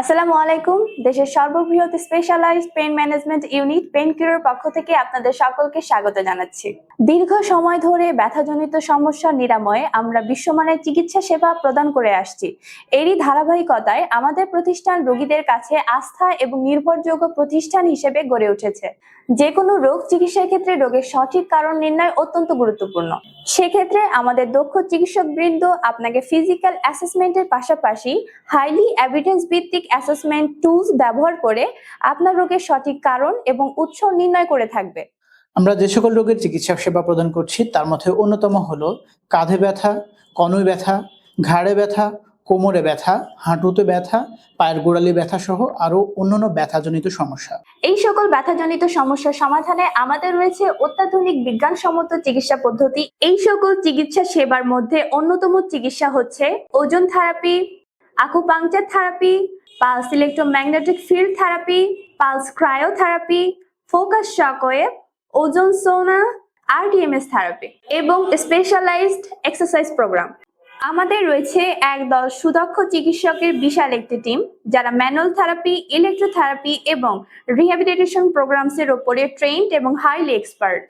আসসালামু আলাইকুম, দেশের সর্ববৃহৎ specialised pain management unit pain কিউরের পক্ষ থেকে আপনাদের সকলকে স্বাগত জানাচ্ছি। দীর্ঘ সময় ধরে ব্যথাজনিত সমস্যার নিরাময়ে আমরা বিশ্বমানের চিকিৎসা সেবা প্রদান করে আসছি। এরই ধারাবাহিকতায় আমাদের প্রতিষ্ঠান রোগীদের কাছে আস্থা এবং নির্ভরযোগ্য প্রতিষ্ঠান হিসেবে গড়ে উঠেছে। যে কোনো রোগ চিকিৎসার ক্ষেত্রে রোগের সঠিক কারণ নির্ণয় অত্যন্ত গুরুত্বপূর্ণ। সেক্ষেত্রে আমাদের দক্ষ চিকিৎসক বৃন্দ আপনাকে ফিজিক্যাল অ্যাসেসমেন্টের পাশাপাশি হাইলি এভিডেন্স ভিত্তিক অ্যাসেসমেন্ট টুলস ব্যবহার করে আপনার রোগের সঠিক কারণ এবং উৎস নির্ণয় করে থাকবে। আমরা যে সকল রোগের চিকিৎসা সেবা প্রদান করছি তার মধ্যে অন্যতম হলো কাঁধে ব্যথা কনুই ব্যথা ঘাড়ে ব্যথা কোমরে ব্যথা হাঁটুতে ব্যথা পায়ের গোড়ালি ব্যথা সহ আরও অন্যান্য ব্যথাজনিত সমস্যা। এই সকল ব্যথাজনিত সমস্যার সমাধানে আমাদের রয়েছে অত্যাধুনিক বিজ্ঞানসম্মত চিকিৎসা পদ্ধতি। এই সকল চিকিৎসা সেবার মধ্যে অন্যতম চিকিৎসা হচ্ছে ozone therapy acupuncture therapy pulse electromagnetic field therapy pulse cryotherapy focus shockwave ozone sauna rTMS therapy এবং স্পেশালাইজড এক্সারসাইজ প্রোগ্রাম আমাদের রয়েছে একদল সুদক্ষ চিকিৎসকের বিশাল একটি টিম যারা ম্যানুয়াল থেরাপি ইলেকট্রোথেরাপি এবং রিহ্যাবিলিটেশন প্রোগ্রামসের ওপরে ট্রেন্ড এবং হাইলি এক্সপার্ট